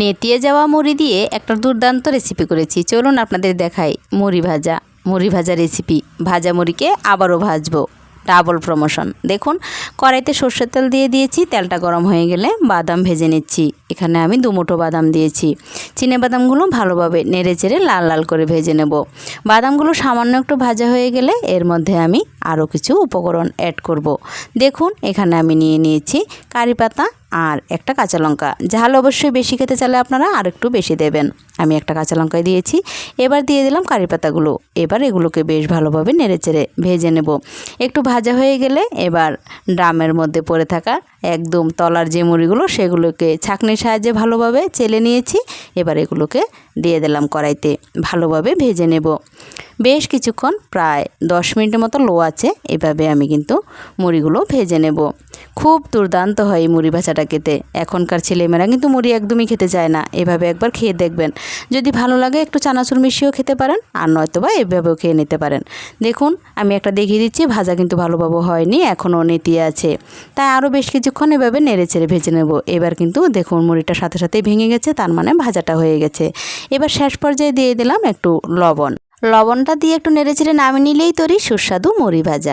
নেতিয়ে যাওয়া মুড়ি দিয়ে একটা দুর্দান্ত রেসিপি করেছি। চলুন আপনাদের দেখাই মুড়ি ভাজা। মুড়ি ভাজা রেসিপি ভাজা মুড়িকে আবারও ভাজবো। ডাবল প্রমোশন দেখুন, কড়াইতে সর্ষের তেল দিয়ে দিয়েছি, তেলটা গরম হয়ে গেলে বাদাম ভেজে নিচ্ছি। এখানে আমি দুমুঠো বাদাম দিয়েছি। চিনে বাদামগুলো ভালোভাবে নেড়ে চেড়ে লাল লাল করে ভেজে নেব। বাদামগুলো সামান্য একটু ভাজা হয়ে গেলে এর মধ্যে আমি আরও কিছু উপকরণ অ্যাড করব। দেখুন, এখানে আমি নিয়ে নিয়েছি কারি পাতা আর একটা কাঁচা লঙ্কা। ঝাল অবশ্যই বেশি খেতে চাইলে আপনারা আর একটু বেশি দেবেন। আমি একটা কাঁচা লঙ্কায় দিয়েছি। এবার দিয়ে দিলাম কারি পাতাগুলো। এবার এগুলোকে বেশ ভালোভাবে নেড়েচেড়ে ভেজে নেব। একটু ভাজা হয়ে গেলে এবার ড্রামের মধ্যে পড়ে থাকা একদম তলার যে মুড়িগুলো সেগুলোকে ছাঁকনির সাহায্যে ভালোভাবে চেলে নিয়েছি। এবার এগুলোকে দিয়ে দিলাম কড়াইতে ভালোভাবে ভেজে নেব। বেশ কিছুক্ষণ, প্রায় দশ মিনিটের মতো লো আছে। এভাবে আমি কিন্তু মুড়িগুলো ভেজে নেব। খুব দুর্দান্ত হয় এই মুড়ি ভাজাটা খেতে। এখনকার ছেলেমেয়েরা কিন্তু মুড়ি একদমই খেতে চায় না। এভাবে একবার খেয়ে দেখবেন। যদি ভালো লাগে একটু চানাচুর মিশিয়েও খেতে পারেন, আর নয়তো বা এভাবেও খেয়ে নিতে পারেন। দেখুন, আমি একটা দেখিয়ে দিচ্ছি, ভাজা কিন্তু ভালোভাবে হয়নি, এখনও নেতিয়ে আছে। তাই আরও বেশ কিছুক্ষণ এভাবে নেড়ে চেড়ে ভেজে নেব। এবার কিন্তু দেখুন, মুড়িটা সাথে সাথেই ভেঙে গেছে, তার মানে ভাজাটা হয়ে গেছে। এবার শেষ পর্যায়ে দিয়ে দিলাম একটু লবণ। লবণটা দিয়ে একটু নেড়ে চেড়ে নামিয়ে নিলেই তৈরি সুস্বাদু মুড়ি ভাজা।